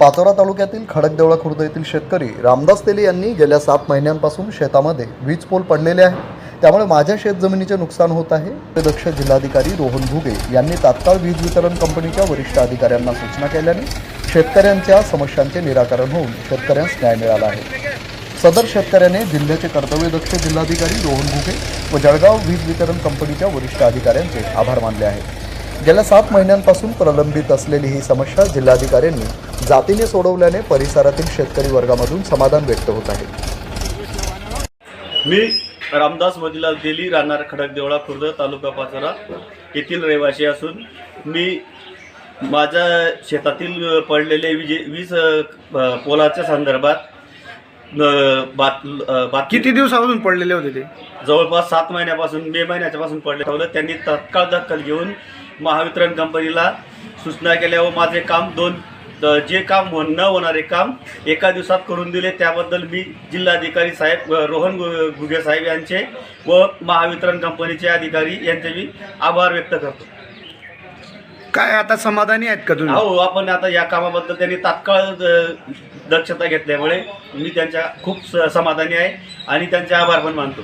पाचोरा तालुक्यातील खडकदेवळा खुर्द येथील शेतकरी रामदास तेली यांनी गेल्या सात महिन्यांपासून शेतामध्ये वीज पोल पडलेले आहे. त्यामुळे माझ्या शेतजमिनीचे नुकसान होत आहे दक्ष जिल्हाधिकारी रोहन भुगे यांनी तात्काळ वीज वितरण कंपनीच्या वरिष्ठ अधिकाऱ्यांना सूचना केल्याने शेतकऱ्यांच्या समस्यांचे निराकरण होऊन शेतकऱ्यांस न्याय मिळाला आहे. सदर शेतकऱ्याने जिल्ह्याचे कर्तव्यदक्ष जिल्हाधिकारी रोहन भुगे व जळगाव वीज वितरण कंपनीच्या वरिष्ठ अधिकाऱ्यांचे आभार मानले आहेत. गेल्या सात महिन्यांपासून प्रलंबित असलेली ही समस्या जिल्हाधिकाऱ्यांनी जातीने सोडवल्याने परिसरातील शेतकरी वर्गामधून समाधान व्यक्त होत आहे. मी रामदास मदिलाल देली राहणार खडकदेवळा खुर्द तालुका पाचोरा येथील रहिवासी असून मी माझ्या शेतातील पडलेले विजे वीज पोलाच्या संदर्भात बात अ, बातमी किती दिवसापासून पडलेले होते ते? जवळपास सात महिन्यापासून मे महिन्याच्या पासून पडले. ठेवलं त्यांनी तत्काळ दखल घेऊन महावितरण कंपनीला सूचना केल्या व माझे काम दोन जे काम न होणारे काम एका दिवसात करून दिले. त्याबद्दल मी जिल्हाधिकारी साहेब रोहन गु- घुगे साहेब यांचे व महावितरण कंपनीचे अधिकारी यांचे मी आभार व्यक्त करतो. काय आता समाधानी आहेत का तुम्ही? हो आपण आता या कामाबद्दल त्यांनी तात्काळ दक्षता घेतल्यामुळे मी त्यांच्या खूप स- समाधानी आहे आणि त्यांचे आभार पण मानतो.